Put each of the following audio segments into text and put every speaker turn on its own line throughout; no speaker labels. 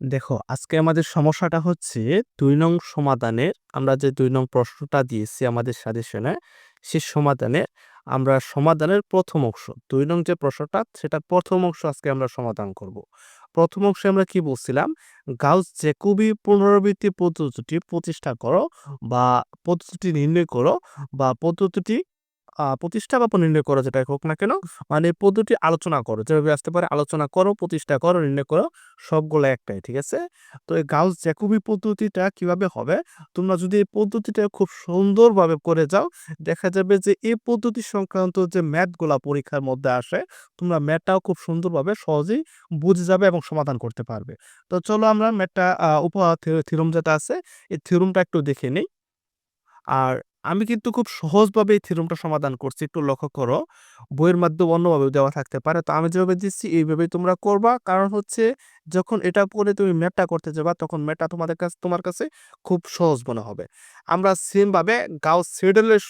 দেখো, আজকে আমাদের সমস্যাটা হচ্ছে দুই নং সমাধানের আমরা যে দুই নং প্রশ্নটা দিয়েছি আমাদের সাজেশনে সে সমাধানে আমরা সমাধানের প্রথম অংশ, দুই নং যে প্রশ্নটা, সেটার প্রথম অংশ আজকে আমরা সমাধান করব। প্রথম অংশে আমরা কি বলছিলাম গাউস জ্যাকোবি পুনরাবৃত্তি পদ্ধতিটি প্রতিষ্ঠা করো বা পদ্ধতিটি নির্ণয় করো বা পদ্ধতিটি প্রতিষ্ঠা বা নির্ণয় করো যেটাই হোক না কেন, মানে পদ্ধতি আলোচনা করো। যেভাবে আসতে পারে আলোচনা করো, প্রতিষ্ঠা করো, নির্ণয় করো সবগুলো একটাই। ঠিক আছে? তো এই গাউস জ্যাকোবি পদ্ধতিটা কীভাবে হবে? তোমরা যদি এই পদ্ধতিটা খুব সুন্দরভাবে করে যাও, দেখা যাবে যে এই পদ্ধতি সংক্রান্ত যে ম্যাথগুলা পরীক্ষার মধ্যে আসে, তোমরা ম্যাথটাও খুব সুন্দরভাবে সহজেই বুঝে যাবে এবং সমাধান করতে পারবে। তো চলো আমরা ম্যাথটা উপহার থিও থিওরাম যেটা আছে, এই থিওরামটা একটু দেখে নিই আর আমি কিন্তু খুব সহজভাবে এই থিওরামটা সমাধান করছি। একটু লক্ষ্য করো। বইয়ের মাধ্যমে অন্যভাবে দেওয়া থাকতে পারে। তো আমি যেভাবে দিচ্ছি এইভাবেই তোমরা করবা। কারণ হচ্ছে যখন এটা পড়ে তুমি ম্যাটটা করতে যাবা তখন ম্যাথটা তোমাদের কাছে তোমার কাছে খুব সহজ মনে হবে। আমরা সেমভাবে গাউস সিডেলের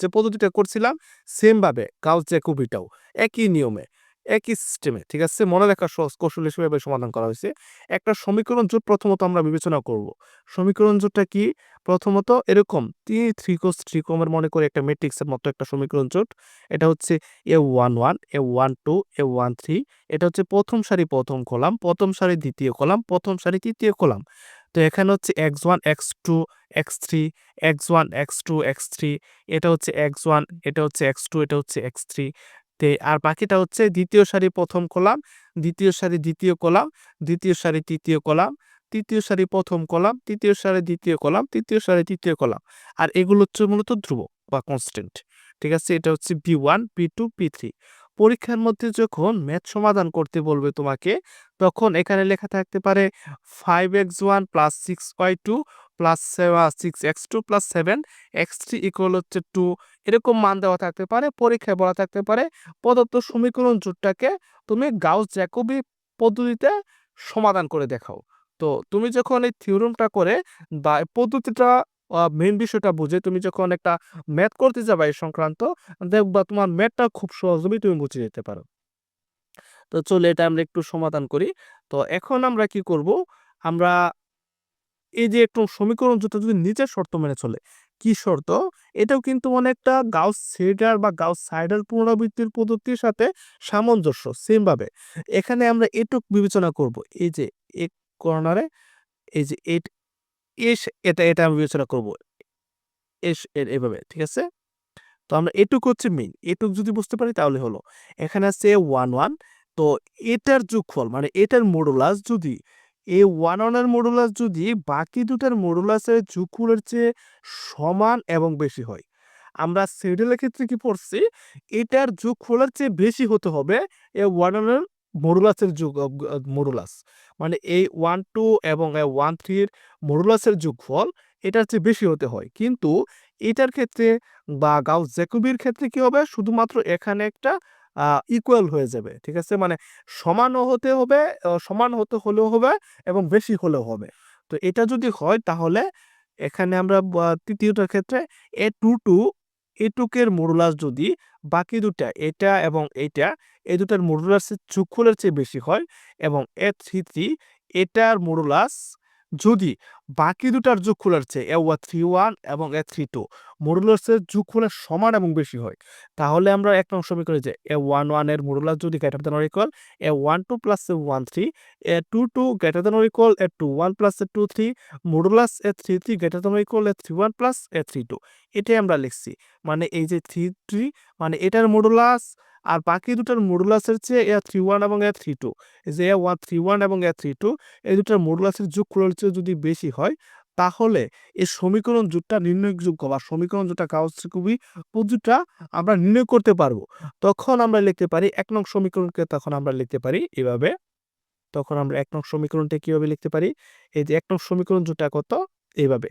যে পদ্ধতিটা করছিলাম সেমভাবে গাউস জ্যাকোবিটাও একই নিয়মে, একই সিস্টেমে ঠিক আছে? মনে রাখার সহজ কৌশল হিসেবে সমাধান করা হয়েছে একটা সমীকরণ জোট প্রথমত আমরা বিবেচনা করব। সমীকরণ জোটটা কি? প্রথমত এরকম 3 3 cos 3 কমের মনে করি একটা ম্যাট্রিক্সের মতো একটা সমীকরণ জোট। এটা হচ্ছে A11, A12, A13 এটা হচ্ছে প্রথম সারি প্রথম কলাম, প্রথম সারি দ্বিতীয় কলাম, প্রথম সারি তৃতীয় কলাম। তো এখানে হচ্ছে x1, x2, x3, x1, x2, x3 এটা হচ্ছে এক্স ওয়ান এটা হচ্ছে এক্স টু এটা হচ্ছে x3 তে আর বাকিটা হচ্ছে দ্বিতীয় সারি প্রথম কলাম, দ্বিতীয় সারি দ্বিতীয় কলাম, দ্বিতীয় সারি তৃতীয় কলাম, তৃতীয় সারি প্রথম কলাম, তৃতীয় সারি দ্বিতীয় কলাম, তৃতীয় সারি তৃতীয় কলাম। আর এগুলো হচ্ছে মূলত ধ্রুব বা কনস্ট্যান্ট। ঠিক আছে? এটা হচ্ছে B1, B2, B3 পরীক্ষার মধ্যে যখন ম্যাথ সমাধান করতে বলবে তোমাকে, তখন এখানে লেখা থাকতে পারে 5x1 plus 6y2 plus six X two plus 7x3 equal হচ্ছে টু এরকম মান দেওয়া থাকতে পারে। পরীক্ষায় বলা থাকতে পারে প্রদত্ত সমীকরণ জোটটাকে তুমি গাউস জ্যাকোবি পদ্ধতিতে সমাধান করে দেখাও। তো তুমি যখন এই থিওরামটা করে বা পদ্ধতিটা আ মেইন বিষয়টা বুঝে তুমি যখন একটা ম্যাথ করতে যাবা এই সংক্রান্ত, দেখবা তোমার ম্যাথটা খুব সহজভাবেই তুমি বুঝে যেতে পারো। তো চলে এটা আমরা একটু সমাধান করি। তো এখন আমরা কি করব? আমরা এই যে একটু সমীকরণ জোটটা যদি নিচের শর্ত মেনে চলে। কি শর্ত? এটাও কিন্তু অনেকটা গাউস সিডাল বা গাউস সাইডার পুনরাবৃত্তির পদ্ধতির সাথে সামঞ্জস্য সেম ভাবে। এখানে আমরা এটুক বিবেচনা করব। এই যে এ কর্নারে এই যে এস এটা এটা আমি বিবেচনা করব। এস এভাবে। ঠিক আছে? তো আমরা এটুক হচ্ছে মেইন। এটুক যদি বুঝতে পারি তাহলে হলো। এখানে আছে 1, 1 তো এটার যোগফল মানে এটার মোডুলাস যদি এ ওয়ান ওয়ানের মোডুলাস যদি বাকি দুটার মডুলাসের যোগফলের চেয়ে সমান এবং বেশি হয়। আমরা সিডালের ক্ষেত্রে কি পড়ছি? এটার যোগফলের চেয়ে বেশি হতে হবে A11 এর মডুলাসের যোগ মডুলাস। মানে এই 1, 2 এবং A13 এর মডুলাসের যোগফল এটার চেয়ে বেশি হতে হয়। কিন্তু এটার ক্ষেত্রে বা গাউস জ্যাকুবির ক্ষেত্রে কি হবে? শুধুমাত্র এখানে একটা ইকুয়াল হয়ে যাবে। ঠিক আছে? মানে সমানও হতে হবে, সমান হতে হলেও হবে এবং বেশি হলেও হবে। তো এটা যদি হয় তাহলে এখানে আমরা তৃতীয়টার ক্ষেত্রে A22 এটুকের মডুলাস যদি বাকি দুটা এটা এবং এটা এ দুটার মডুলাসের যোগফলের চেয়ে বেশি হয় এবং A33 এটার মোরুলাস যদি বাকি দুটার যোগফলের চেয়ে A31 এবং এ থ্রি টু A32 মডুলাসের যোগফলের সমান এবং বেশি হয়, তাহলে আমরা ১ নং সমীকরণে যে A11 এর মডুলাস যদি greater or equal A12 plus A13, A22 greater than or equal A21 plus A two three A23 modulus A33 greater than or equal A31 plus A32 এটাই আমরা লিখছি। মানে এই যে 33 মানে এটার মডুলাস আর বাকি দুটার মডুলাসের চেয়ে A31 এবং A32 এই যে A31 এবং A32 এই দুটার মডুলাসের যোগফলের চেয়ে যদি বেশি হয়, তাহলে এই সমীকরণ জোটটা নির্ণয়যোগ্য বা সমীকরণ জোটটা গাউস জ্যাকোবি পদ্ধতিটা আমরা নির্ণয় করতে পারব। তখন আমরা লিখতে পারি এক নং সমীকরণকে তখন আমরা লিখতে পারি এভাবে। তখন আমরা এক নং সমীকরণটা কীভাবে লিখতে পারি? এই যে এক নং সমীকরণ জোটটা কত? এইভাবে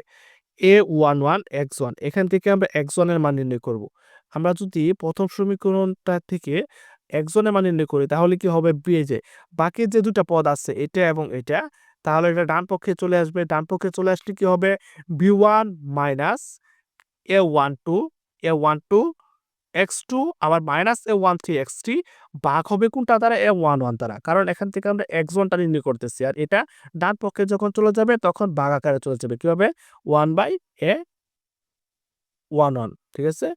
A one one A11 x1 এখান থেকে আমরা x1 এর মান নির্ণয় করব। আমরা যদি প্রথম সমীকরণটা থেকে x1 এর মান নির্ণয় করি তাহলে কি হবে? বিয়ে যে বাকি যে দুটা পদ আছে এটা এবং এটা তাহলে এটা ডান পক্ষে চলে আসবে। ডান পক্ষে চলে আসলে কি হবে? B one minus A12, A12 X two আবার minus A one three X three ভাগ হবে কোনটা? দ্বারা এ ওয়ান ওয়ান দ্বারা কারণ এখান থেকে আমরা এক্স ওয়ানটা নির্ণয় করতেছি। আর এটা ডান পক্ষে যখন চলে যাবে তখন ভাগ আকারে চলে যাবে। কি হবে? One by A one one ঠিক আছে?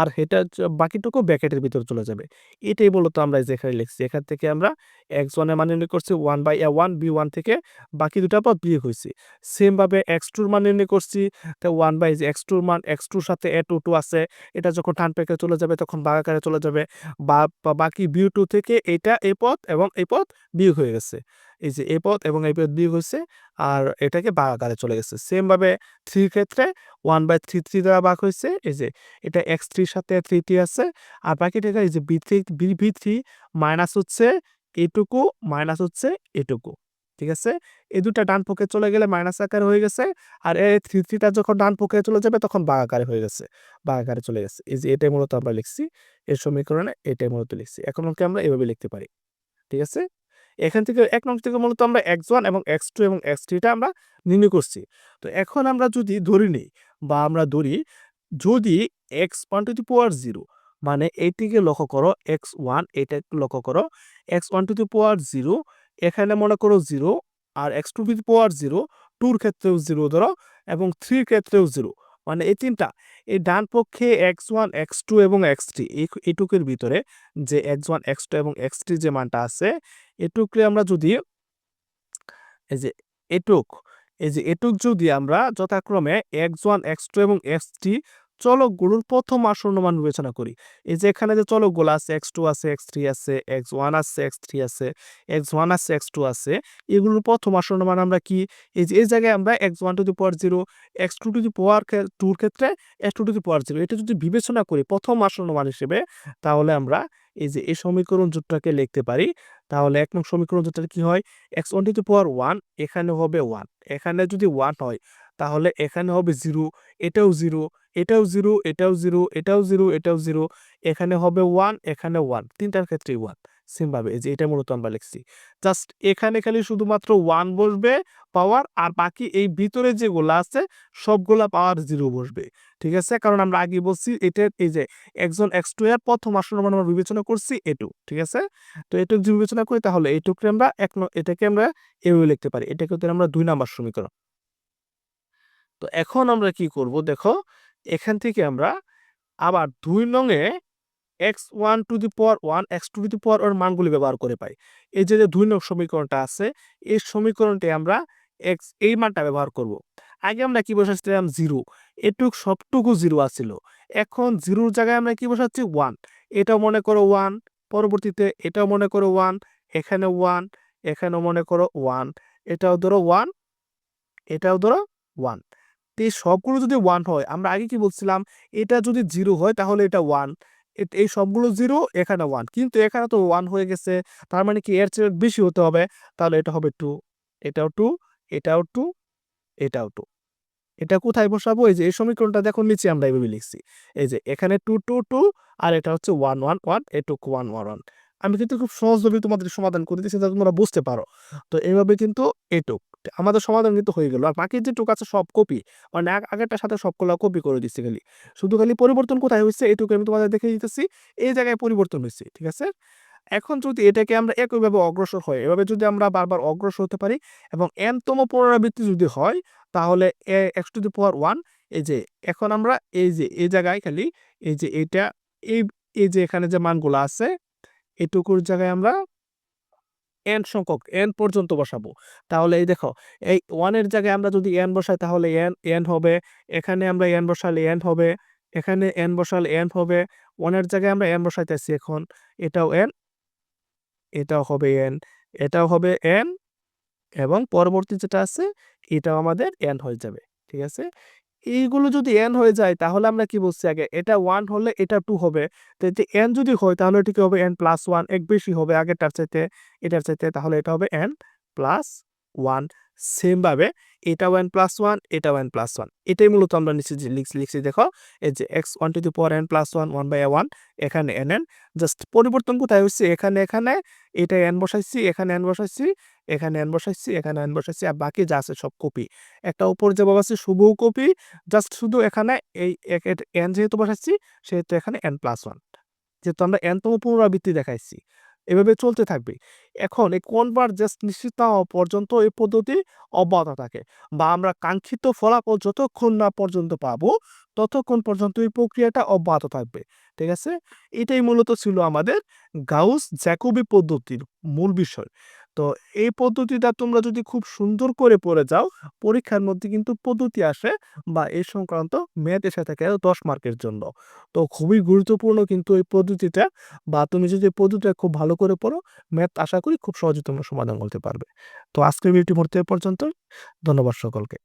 আর এটা বাকিটুকু ব্যাকেটের ভিতরে চলে যাবে। এটাই মূলত আমরা যেখানে লিখছি। এখান থেকে আমরা এক্স ওয়ানের মান নির্ণয় করছি one by A one B one থেকে বাকি দুটা পদ বিয়োগ হয়েছে। সেমভাবে এক্স টুর মান নির্ণয় করছি, তা ওয়ান বাই এক্স টুর মান এক্স টুর সাথে এ টু টু আছে। এটা যখন টান পেকে চলে যাবে, তখন ভাগ আকারে চলে যাবে। বা বাকি বিউ টু থেকে এটা এই পথ এবং এই পথ বিয়োগ হয়ে গেছে। এই যে এই পথ এবং এই পথ বিয়োগ হয়েছে আর এটাকে ভাগ আকারে চলে গেছে। সেমভাবে থ্রির ক্ষেত্রে ওয়ান বাই থ্রি থ্রি দ্বারা ভাগ হয়েছে, এই যে, এটা এক্স থ্রির সাথে থ্রি টি আছে, আর বাকি বাকিটা এই যে B three B three minus হচ্ছে এটুকু মাইনাস হচ্ছে এটুকু, ঠিক আছে? এই দুটা ডান পক্ষে চলে গেলে মাইনাস আকারে হয়ে গেছে, আর এই থ্রি থ্রিটা যখন ডান পক্ষে চলে যাবে, তখন বাঘ আকারে হয়ে গেছে বাঘ আকারে চলে গেছে। এই যে, এটাই মূলত আমরা লিখছি এর সমীকরণে এটাই মূলত লিখছি। এখন ওকে আমরা এভাবে লিখতে পারি, ঠিক আছে? এখান থেকে এক নং থেকে মূলত আমরা এক্স ওয়ান এবং এক্স টু এবং এক্স থ্রিটা আমরা নির্ণয় করছি। তো এখন আমরা যদি ধরি নিই বা আমরা ধরি যদি X one to the power zero মানে এইটিকে লক্ষ্য করো এক্স ওয়ান একটু লক্ষ্য করো X one to the power zero এখানে মনে করো zero R X to the power zero টুর ক্ষেত্রেও জিরো ধরো এবং থ্রির ক্ষেত্রেও জিরো। মানে এই তিনটা, এই ডান পক্ষে এক্স ওয়ান, এক্স টু এবং এক্স থ্রি এইটুকের ভিতরে যে এক্স ওয়ান, এক্স টু এবং এক্স থ্রি যে মানটা আছে এটুকরে আমরা যদি এই যে এটুক, এই যে এটুক যদি আমরা যথাক্রমে এক্স ওয়ান, এক্স টু এবং এক্স থ্রি চলকগুলোর প্রথম আসন্ন মান বিবেচনা করি। এই যে এখানে যে চলকগুলো আছে, এক্স টু আছে, এক্স থ্রি আছে, এক্স ওয়ান আছে, এক্স থ্রি আছে, এক্স ওয়ান আছে, এক্স টু আছে, এগুলোর প্রথম আসন্ন মান আমরা কি? এই যে, এই জায়গায় আমরা X one to the power zero, X two to the power টুর ক্ষেত্রে X two to the power zero. এটা যদি বিবেচনা করি প্রথম আসন্ন মান হিসেবে, তাহলে আমরা এই যে, এই সমীকরণ জোটটাকে লিখতে পারি। তাহলে এক নং সমীকরণ জোটটা কি হয়? X one to the power one, এখানে হবে ওয়ান। এখানে যদি ওয়ান হয়, তাহলে এখানে হবে জিরো, এটাও জিরো এটাও জিরো এটাও জিরো এটাও জিরো এটাও জিরো, এখানে হবে ওয়ান, এখানে ওয়ান, তিনটার ক্ষেত্রে ওয়ান, সেমভাবে যে এটা মূলত আমরা লিখছি। জাস্ট এখানে খালি শুধুমাত্র ওয়ান বসবে পাওয়ার, আর বাকি এই ভিতরে যেগুলো আছে, সবগুলা পাওয়ার জিরো বসবে, ঠিক আছে? কারণ আমরা আগে বলছি এটা, এই যে একজন এক্স টু এর প্রথম আসন্ন মান আমরা বিবেচনা করছি এটু ঠিক আছে? তো এটু যদি বিবেচনা করি, তাহলে এইটুককে আমরা এক এটাকে আমরা এভাবে লিখতে পারি। এটাকে আমরা দুই নাম্বার সমীকরণ। তো এখন আমরা কি করব, দেখো এখান থেকে আমরা আবার দুই নংয়ে X one to the power one, X two to পাওয়ার ওর মানগুলি ব্যবহার করে পাই। এই যে যে দুই নং সমীকরণটা আছে, এই সমীকরণটি আমরা এক্স, এই মানটা ব্যবহার করব। আগে আমরা কি বসাচ্ছিলাম জিরো। এটুক সবটুকু জিরো আছিল। এখন জিরোর জায়গায় আমরা কি বসাচ্ছি? ওয়ান। এটাও মনে করো ওয়ান। পরবর্তীতে এটাও মনে করো ওয়ান। এখানে ওয়ান, এখানেও মনে করো ওয়ান। এটাও ধরো ওয়ান। এটাও ধরো ওয়ান। তো এই সবগুলো যদি ওয়ান হয়, আমরা আগে কি বলছিলাম, এটা যদি জিরো হয় তাহলে এটা ওয়ান এই সবগুলো জিরো এখানে ওয়ান কিন্তু এখানে তো ওয়ান হয়ে গেছে, তার মানে কি এর চেয়ে বেশি হতে হবে, তাহলে এটা হবে টু এটাও টু এটাও টু এটাও টু এটা কোথায় বসাবো? এই যে এই সমীকরণটা দেখো নিচে আমরা এইভাবে লিখছি। এই যে এখানে টু টু টু আর এটা হচ্ছে ওয়ান ওয়ান ওয়ান এটুক ওয়ান ওয়ান ওয়ান আমি কিন্তু খুব সহজভাবে তোমাদের সমাধান করে দিচ্ছি যাতে তোমরা বুঝতে পারো। তো এইভাবে কিন্তু এটুক আমাদের সমাধান কিন্তু হয়ে গেল। আর বাকি যে টুক আছে সব কপি মানে আগ- আগেরটার সাথে সবগুলো কপি করে দিচ্ছি খালি। শুধু খালি পরিবর্তন কোথায় হয়েছে এটুকু আমি তোমাদের দেখে দিতেছি, এই জায়গায় পরিবর্তন হয়েছে ঠিক আছে? এখন যদি এটাকে আমরা একইভাবে অগ্রসর হয়, এভাবে যদি আমরা বারবার অগ্রসর হতে পারি এবং এনতম পুনরাবৃত্তি যদি হয়, তাহলে এ X to the power one এই যে এখন আমরা এই যে, এই জায়গায় খালি, এই যে এটা, এই এই যে এখানে যে মানগুলো আছে, এটুকুর জায়গায় আমরা এন সংখ্যক এন পর্যন্ত বসাবো। তাহলে এই দেখো, এই ওয়ানের জায়গায় আমরা যদি এন বসাই, তাহলে এন এন হবে। এখানে আমরা এন বসালে এন হবে। এখানে এন বসালে এন হবে। ওয়ানের জায়গায় আমরা এন বসাইতেছি এখন। এটাও এন এটাও হবে এন এটাও হবে এন এবং পরবর্তী যেটা আছে, এটাও আমাদের এন হয়ে যাবে। ঠিক আছে? এইগুলো যদি এন হয়ে যায়, তাহলে আমরা কি বলছি আগে? এটা ওয়ান হলে এটা টু হবে। তো এন যদি হয়, তাহলে এটা কি হবে? এন প্লাস ওয়ান এক বেশি হবে আগেরটার চাইতে। এটার চাইতে তাহলে এটা হবে এন প্লাস ওয়ান সেমভাবে এটাও এন প্লাস ওয়ান এটাও এন প্লাস ওয়ান এটাই মূলত আমরা নিচে যে লিখছি লিখছি দেখো, এই যে x one two the power n plus one one by one এখানে এন এন জাস্ট পরিবর্তন কোথায় হচ্ছে? এখানে এখানে, এটা এন বসাইছি, এখানে এন বসাইছি, এখানে এন বসাইছি, এখানে এন বসাইছি, আর বাকি যা আছে সব কপি একটা উপর যে আছে, শুভ কপি জাস্ট শুধু এখানে এই এন যেহেতু বসাচ্ছি সেহেতু এখানে এন প্লাস ওয়ান যেহেতু আমরা এনতম পুনরাবৃত্তি দেখাইছি। এভাবে চলতে থাকবে। এখন এই কনভার্ট জাস্ট নিশ্চিত হওয়া পর্যন্ত এই পদ্ধতি অব্যাহত থাকে বা আমরা কাঙ্ক্ষিত ফলাফল যতক্ষণ না পর্যন্ত পাবো, ততক্ষণ পর্যন্ত এই প্রক্রিয়াটা অব্যাহত থাকবে। ঠিক আছে? এটাই মূলত ছিল আমাদের গাউস জ্যাকোবি পদ্ধতির মূল বিষয়। তো এই পদ্ধতিটা তোমরা যদি খুব সুন্দর করে পড়ে যাও, পরীক্ষার মধ্যে কিন্তু পদ্ধতি আসে বা এই সংক্রান্ত ম্যাথ এসে থাকে দশ মার্কের জন্য। তো খুবই গুরুত্বপূর্ণ কিন্তু এই পদ্ধতিটা বা তুমি যদি পদ্ধতিটা খুব ভালো করে পড়ো ম্যাথ আশা করি খুব সহজে তোমরা সমাধান করতে পারবে। তো আজকের ভিডিওটি পড়তে পর্যন্ত ধন্যবাদ সকলকে।